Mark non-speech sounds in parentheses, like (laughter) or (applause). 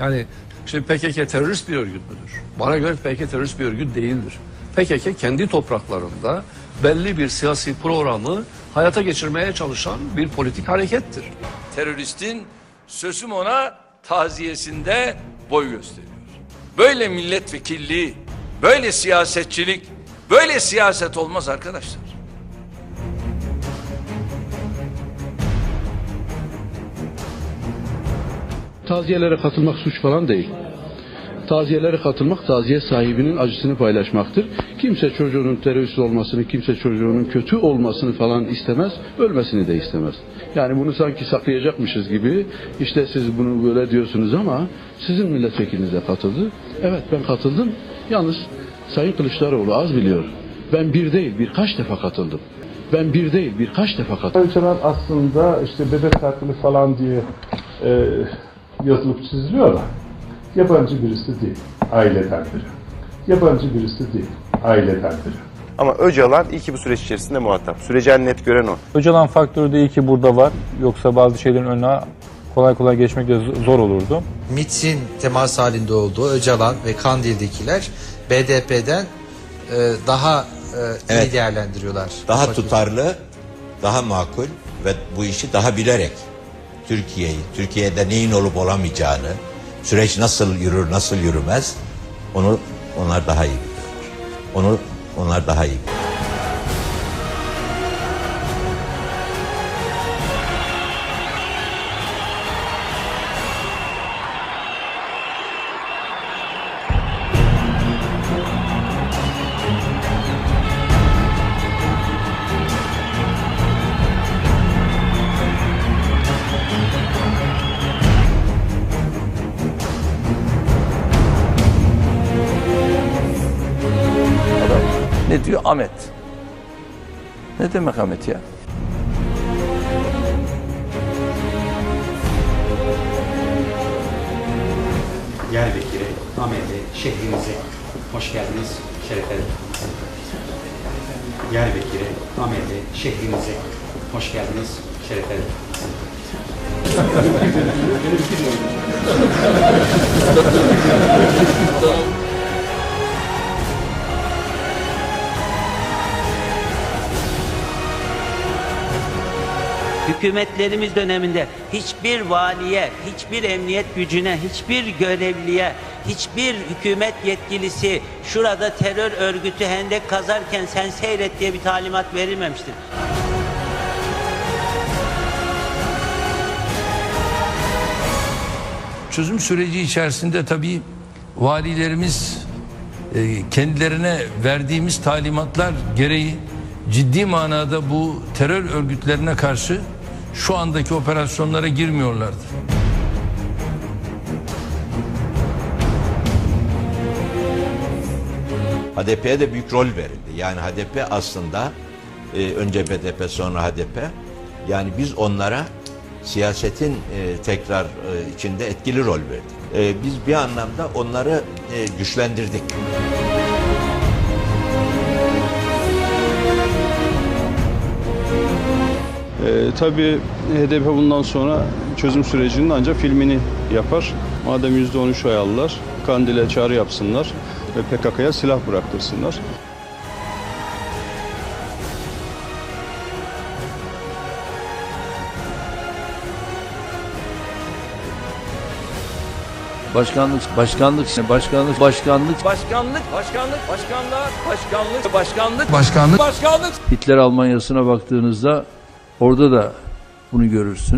Yani şimdi PKK terörist bir örgüt müdür? Bana göre PKK terörist bir örgüt değildir. PKK kendi topraklarında belli bir siyasi programı hayata geçirmeye çalışan bir politik harekettir. teröristin sözüm ona taziyesinde boy gösteriyor. Böyle milletvekilliği, böyle siyasetçilik, böyle siyaset olmaz arkadaşlar. Taziyelere katılmak suç falan değil. Taziyelere katılmak taziye sahibinin acısını paylaşmaktır. Kimse çocuğunun terörist olmasını, kimse çocuğunun kötü olmasını falan istemez, ölmesini de istemez. Yani bunu sanki saklayacakmışız gibi, işte siz bunu böyle diyorsunuz ama sizin milletvekiliniz de katıldı. Evet ben katıldım. Yalnız Sayın Kılıçdaroğlu az biliyor. Ben bir değil birkaç defa katıldım. Ben bir değil birkaç defa katıldım. Öcalan aslında işte bebek katili falan diye e, yazılıp çiziliyor ama yabancı birisi değil, aileden biri. Yabancı birisi değil, aileden biri. Ama Öcalan iyi ki bu süreç içerisinde muhatap. Süreci en net gören o. Öcalan faktörü de iyi ki burada var. Yoksa bazı şeylerin önüne kolay kolay geçmek de zor olurdu. MİT'in temas halinde olduğu Öcalan ve Kandil'dekiler BDP'den e, daha e, iyi Evet. değerlendiriyorlar. daha tutarlı, daha makul ve bu işi daha bilerek Türkiye'yi, Türkiye'de neyin olup olamayacağını, süreç nasıl yürür, nasıl yürümez onu onlar daha iyi biliyorlar. Onu onlar daha iyi biliyorlar. Ne diyor Ahmet? Ne demek Ahmet ya? Diyarbakır'e, Ahmet'e, şehrimize hoş geldiniz, şeref verdiniz. Diyarbakır'e, Ahmet'e, şehrimize hoş geldiniz, şeref verdiniz. (laughs) Hükümetlerimiz döneminde hiçbir valiye, hiçbir emniyet gücüne, hiçbir görevliye, hiçbir hükümet yetkilisi şurada terör örgütü hendek kazarken sen seyret diye bir talimat verilmemiştir. Çözüm süreci içerisinde tabii valilerimiz e, kendilerine verdiğimiz talimatlar gereği ciddi manada bu terör örgütlerine karşı şu andaki operasyonlara girmiyorlardı. HDP'ye de büyük rol verildi. Yani HDP aslında e, önce BDP sonra HDP. Yani biz onlara siyasetin e, tekrar e, içinde etkili rol verdik. Biz bir anlamda onları e, güçlendirdik. E, tabii HDP bundan sonra çözüm sürecinin ancak filmini yapar. Madem %13 oy aldılar, Kandil'e çağrı yapsınlar ve PKK'ya silah bıraktırsınlar. Başkanlık, başkanlık, başkanlık, başkanlık, Başkanlık, başkanlık, başkanlar, başkanlık, başkanlık, başkanlık. başkanlık. Hitler Almanyası'na baktığınızda orada da bunu görürsün.